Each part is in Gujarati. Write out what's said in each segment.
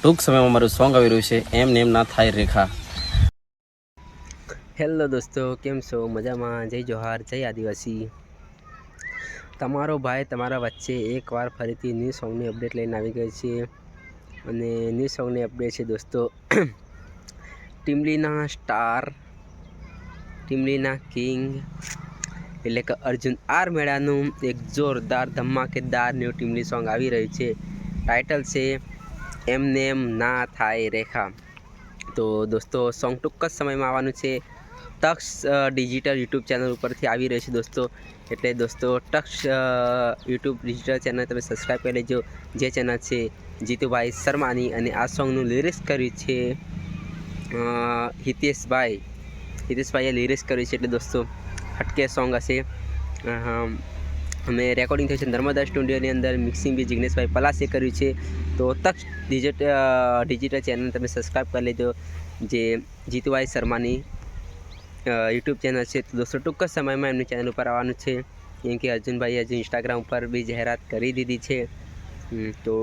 ટૂંક સમયમાં મારું સોંગ આવી રહ્યું છે, એમ નેમ ના થાય રેખા. હેલો દોસ્તો, કેમ છો? મજામાં? જય જોહાર, જય આદિવાસી. તમારો ભાઈ તમારા વચ્ચે એકવાર ફરીથી ન્યૂ સોંગની અપડેટ લઈને આવી ગઈ છે. અને ન્યૂ સોંગની અપડેટ છે દોસ્તો, ટીમલીના સ્ટાર ટીમલીના કિંગ એટલે કે અર્જુન આર મેળાનું એક જોરદાર ધમાકેદાર ન્યૂ ટીમલી સોંગ આવી રહ્યું છે. ટાઇટલ છે એમને એમ ના થાય રેખા. તો દોસ્તો સોંગ ટૂંક જ સમયમાં આવવાનું છે. તક્ષ ડિજિટલ યુટ્યુબ ચેનલ ઉપરથી આવી રહ્યું છે દોસ્તો. એટલે દોસ્તો ટક્સ યુટ્યુબ ડિજિટલ ચેનલ તમે સબસ્ક્રાઈબ કરી લેજો. જે ચેનલ છે, જીતુભાઈ શર્માની અને આ સોંગનું લિરિક્સ કર્યું છે હિતેશભાઈ. હિતેશભાઈએ લિરિક્સ કર્યું છે એટલે દોસ્તો, હટકે સોંગ હશે. અમે રેકોર્ડિંગ થયું છે નર્મદા સ્ટુડિયોની અંદર મિક્સિંગ બી જિગ્નેશભાઈ પલાસે કર્યું છે. તો તક્ષ ડિજિટ ડિજિટલ ચેનલ તમે સબસ્ક્રાઈબ કરી લેજો. જે જીતુભાઈ શર્માની યુટ્યુબ ચેનલ છે. તો દોસ્તો, ટૂંક જ સમયમાં એમની ચેનલ ઉપર આવવાનું છે. કેમ કે અર્જુનભાઈએ હજુ ઇન્સ્ટાગ્રામ ઉપર બી જાહેરાત કરી દીધી છે. તો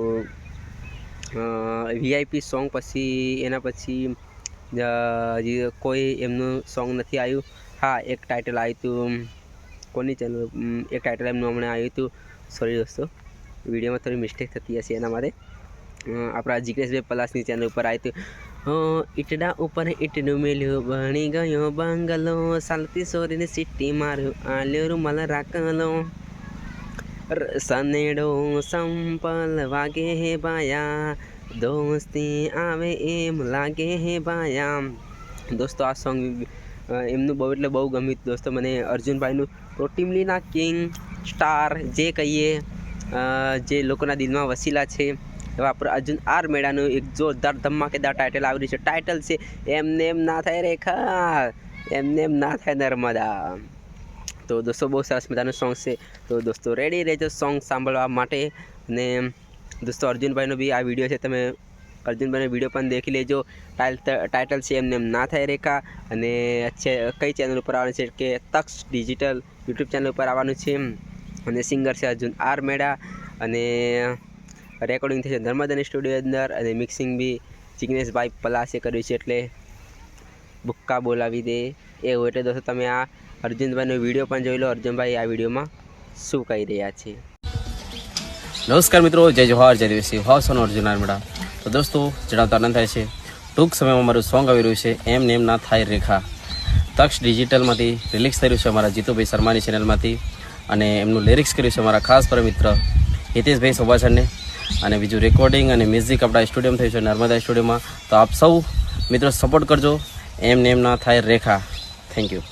વીઆઈપી સોંગ પછી, એના પછી કોઈ એમનું સોંગ નથી આવ્યું. હા, એક ટાઇટલ આવ્યું હતું કોની ચેનલ એક ટાઇટલ એમનું હમણાં આવ્યું હતું. સોરી દોસ્તો. વિડીયોમાં થોડી મિસ્ટેક થતી હશે એના માટે. આપણા જિગ્નેશભાઈ પલાસની ચેનલ ઉપર આવ્યું હતું. ઈટડા ઉપર ઈટનું મેલ્યું, ભણી ગયો બંગલો. સાલતી સોરીને સિટ્ટી માર્યું, આલ્યો રૂમાલ રાખલો. સનેડો સંપલ વાગે હે બાયા દોસ્તી આવે એમ લાગે હે બાયા દોસ્તો, આ સોંગ એમનું બહુ એટલે બહુ ગમ્યું દોસ્તો. મને અર્જુનભાઈનું તો કિંગ સ્ટાર જે કહીએ જે લોકોના દિલમાં વસીલા છે, એવા પર અર્જુન આર મેળાનું એક જોરદાર ધમાકેદાર ટાઇટલ આવી રહ્યું છે. ટાઇટલ છે એમને એમ ના થાય રેખા એમને એમ ના થાય નર્મદા. તો દોસ્તો બહુ સરસ મજાનું સોંગ છે. તો દોસ્તો રેડી રહેજો સોંગ સાંભળવા માટે. અને દોસ્તો અર્જુનભાઈનો બી આ વીડિયો છે, તમે અર્જુનભાઈનો વીડિયો પણ દેખી લેજો. ટાઇટલ છે એમને એમ ના થાય રેખા. અને છે, કઈ ચેનલ ઉપર આવવાનું છે? કે તક્ષ ડિજિટલ યુટ્યુબ ચેનલ ઉપર આવવાનું છે અને સિંગર છે અર્જુન આર મેડા. અને રેકોર્ડિંગ થશે નર્મદાની સ્ટુડિયો અંદર. અને મિક્સિંગ બી જિગ્નેશભાઈ પલાસે કર્યું છે એટલે બુક્કા બોલાવી દે. એવું એટલે દોસ્તો તમે આ અર્જુનભાઈનો વીડિયો પણ જોઈ લો. અર્જુનભાઈ આ વિડીયોમાં શું કહી રહ્યા છે? નમસ્કાર મિત્રો, જય જોહાર જય દિવસી ભાવ સોનો અર્જુન આરમેડા તો દોસ્તો, જણાવતા આનંદ થાય છે. ટૂંક સમયમાં મારું સોંગ આવી રહ્યું છે, એમ નેમ ના થાય રેખા. તક્ષ ડિજિટલમાંથી રિલિક્સ થયું છે અમારા જીતુભાઈ શર્માની ચેનલમાંથી અને એમનું લિરિક્સ કર્યું છે અમારા ખાસ પર મિત્ર હિતેશભાઈ સોભાસરને અને બીજું રેકોર્ડિંગ અને મ્યુઝિક આપણા સ્ટુડિયોમાં થયું છે નર્મદા સ્ટુડિયોમાં તો આપ સૌ મિત્રો સપોર્ટ કરજો, એમ નેમ ના થાય રેખા. Thank you